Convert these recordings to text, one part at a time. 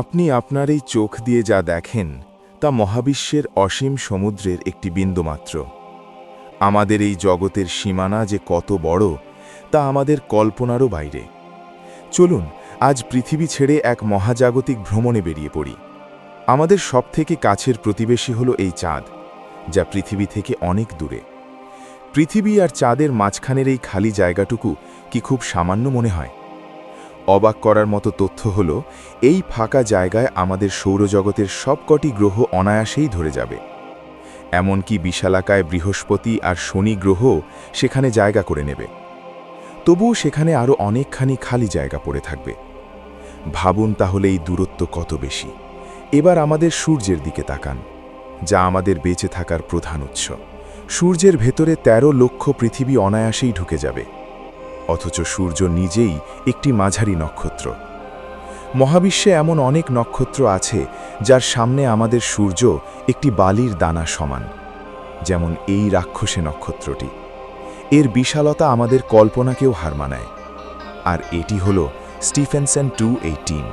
আপনি আপনার এই চোখ দিয়ে যা দেখেন, তা মহাবিশ্বের অসীম সমুদ্রের একটি বিন্দুমাত্র। আমাদের এই জগতের সীমানা যে কত বড়, তা আমাদের কল্পনারও বাইরে। চলুন, আজ পৃথিবী ছেড়ে এক মহাজাগতিক ভ্রমণে বেরিয়ে পড়ি। আমাদের সবথেকে কাছের প্রতিবেশী হলো এই চাঁদ, যা পৃথিবী থেকে অনেক দূরে। পৃথিবী আর চাঁদের মাঝখানের এই খালি জায়গাটুকু কি খুব সামান্য মনে হয়? অবাক করার মতো তথ্য হল, এই ফাঁকা জায়গায় আমাদের সৌরজগতের সবকটি গ্রহ অনায়াসেই ধরে যাবে। এমনকি বিশালাকায় বৃহস্পতি আর শনি গ্রহ সেখানে জায়গা করে নেবে। তবুও সেখানে আরও অনেকখানি খালি জায়গা পড়ে থাকবে। ভাবুন তাহলে এই দূরত্ব কত বেশি। এবার আমাদের সূর্যের দিকে তাকান, যা আমাদের বেঁচে থাকার প্রধান উৎস। সূর্যের ভেতরে ১৩ লক্ষ পৃথিবী অনায়াসেই ঢুকে যাবে। অথচ সূর্য নিজেই একটি মাঝারি নক্ষত্র। মহাবিশ্বে এমন অনেক নক্ষত্র আছে, যার সামনে আমাদের সূর্য একটি বালির দানা সমান, যেমন এই রাক্ষসে নক্ষত্রটি। এর বিশালতা আমাদের কল্পনাকেও হার মানায়। আর এটি হল স্টিফেনসন টু এইটিন।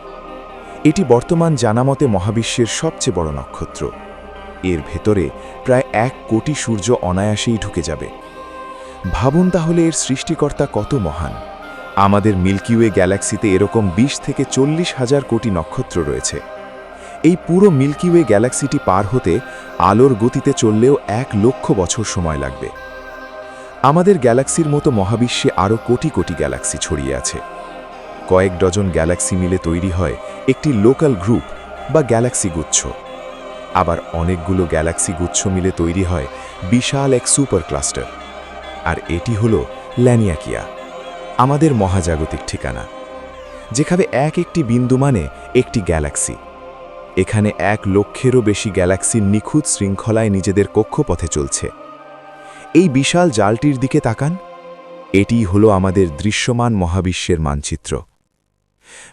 এটি বর্তমান জানামতে মহাবিশ্বের সবচেয়ে বড় নক্ষত্র। এর ভেতরে প্রায় এক কোটি সূর্য অনায়াসেই ঢুকে যাবে। ভাবুন তাহলে এর সৃষ্টিকর্তা কত মহান। আমাদের মিল্কিওয়ে গ্যালাক্সিতে এরকম ২০ থেকে চল্লিশ হাজার কোটি নক্ষত্র রয়েছে। এই পুরো মিল্কিওয়ে গ্যালাক্সিটি পার হতে আলোর গতিতে চললেও এক লক্ষ বছর সময় লাগবে। আমাদের গ্যালাক্সির মতো মহাবিশ্বে আরও কোটি কোটি গ্যালাক্সি ছড়িয়ে আছে। কয়েক ডজন গ্যালাক্সি মিলে তৈরি হয় একটি লোকাল গ্রুপ বা গ্যালাক্সি গুচ্ছ। আবার অনেকগুলো গ্যালাক্সি গুচ্ছ মিলে তৈরি হয় বিশাল এক সুপার ক্লাস্টার। আর এটি হল ল্যানিয়াকিয়া, আমাদের মহাজাগতিক ঠিকানা, যেখানে এক একটি বিন্দু মানে একটি গ্যালাক্সি। এখানে এক লক্ষেরও বেশি গ্যালাক্সির নিখুঁত শৃঙ্খলায় নিজেদের কক্ষপথে চলছে। এই বিশাল জালটির দিকে তাকান এটিই হলো আমাদের দৃশ্যমান মহাবিশ্বের মানচিত্র।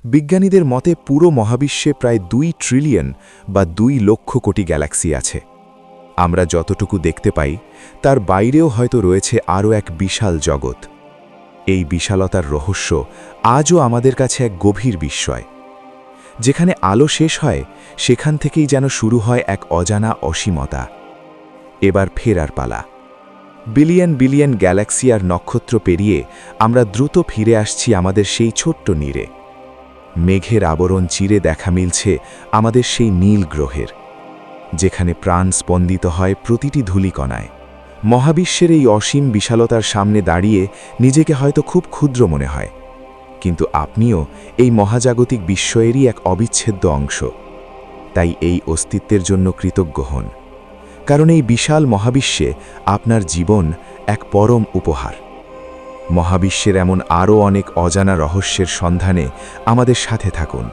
বিজ্ঞানীদের মতে পুরো মহাবিশ্বে প্রায় দুই ট্রিলিয়ন বা দুই লক্ষ কোটি গ্যালাক্সি আছে। আমরা যতটুকু দেখতে পাই, তার বাইরেও হয়তো রয়েছে আরও এক বিশাল জগৎ। এই বিশালতার রহস্য আজও আমাদের কাছে এক গভীর বিস্ময়। যেখানে আলো শেষ হয়, সেখান থেকেই যেন শুরু হয় এক অজানা অসীমতা। এবার ফেরার পালা। বিলিয়ন বিলিয়ন গ্যালাক্সি আর নক্ষত্র পেরিয়ে আমরা দ্রুত ফিরে আসছি আমাদের সেই ছোট্ট নীরে। মেঘের আবরণ চিরে দেখা মিলছে আমাদের সেই নীল গ্রহের। যেখানে প্রাণ স্পন্দিত হয় প্রতিটি ধূলিকণায়। মহাবিশ্বের এই অসীম বিশালতার সামনে দাঁড়িয়ে নিজেকে হয়তো খুব ক্ষুদ্র মনে হয়। কিন্তু আপনিও এই মহাজাগতিক বিস্ময়েরই এক অবিচ্ছেদ্য অংশ। তাই এই অস্তিত্বের জন্য কৃতজ্ঞ হন। কারণ এই বিশাল মহাবিশ্বে আপনার জীবন এক পরম উপহার। মহাবিশ্বের এমন আরও অনেক অজানা রহস্যের সন্ধানে আমাদের সাথে থাকুন।